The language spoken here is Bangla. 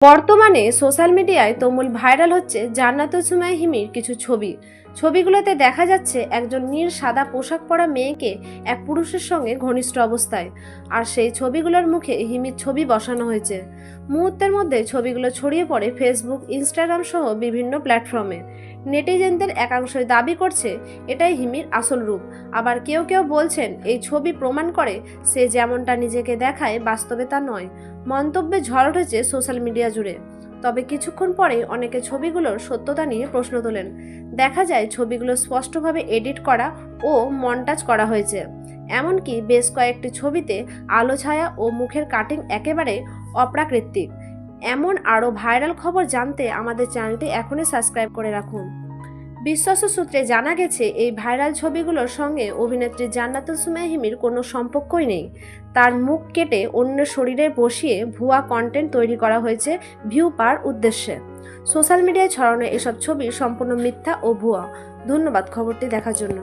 বর্তমানে সোশ্যাল মিডিয়ায় তমুল ভাইরাল হচ্ছে জান্নাতুল সুমাই হিমির কিছু ছবি। ছবিগুলোতে দেখা যাচ্ছে একজন নীল সাদা পোশাক পরা মেয়েকে এক পুরুষের সঙ্গে ঘনিষ্ঠ অবস্থায়। আর সেই ছবিগুলোর মুখে হিমির ছবি বসানো হয়েছে। মুহূর্তের মধ্যে ছবিগুলো ছড়িয়ে পড়ে ফেসবুক ইনস্টাগ্রাম সহ বিভিন্ন প্ল্যাটফর্মে নেটিজেনদের একাংশই দাবি করছে, এটাই হিমির আসল রূপ। আবার কেউ কেউ বলছেন, এই ছবি প্রমাণ করে সে যেমনটা নিজেকে দেখায়, বাস্তবে তা নয়। মন্তব্যে ঝড় উঠেছে সোশ্যাল মিডিয়া জুড়ে। তবে কিছুক্ষণ পরে অনেকে ছবিগুলোর সত্যতা নিয়ে প্রশ্ন তোলেন। দেখা যায় ছবিগুলো স্পষ্টভাবে এডিট করা ও মন্টাজ করা হয়েছে। এমনকি বেশ কয়েকটি ছবিতে আলো ছায়া ও মুখের কাটিং একেবারে অপ্রাকৃতিক। এমন আরও ভাইরাল খবর জানতে আমাদের চ্যানেলটি এখনই সাবস্ক্রাইব করে রাখুন। বিশ্বস্ত সূত্রে জানা গেছে, এই ভাইরাল ছবিগুলোর সঙ্গে অভিনেত্রী জান্নাতুল সুমাহিমির কোনো সম্পর্কই নেই। তার মুখ কেটে অন্য শরীরে বসিয়ে ভুয়া কন্টেন্ট তৈরি করা হয়েছে ভিউ পার উদ্দেশ্যে। সোশ্যাল মিডিয়ায় ছড়ানো এসব ছবি সম্পূর্ণ মিথ্যা ও ভুয়া। ধন্যবাদ খবরটি দেখার জন্য।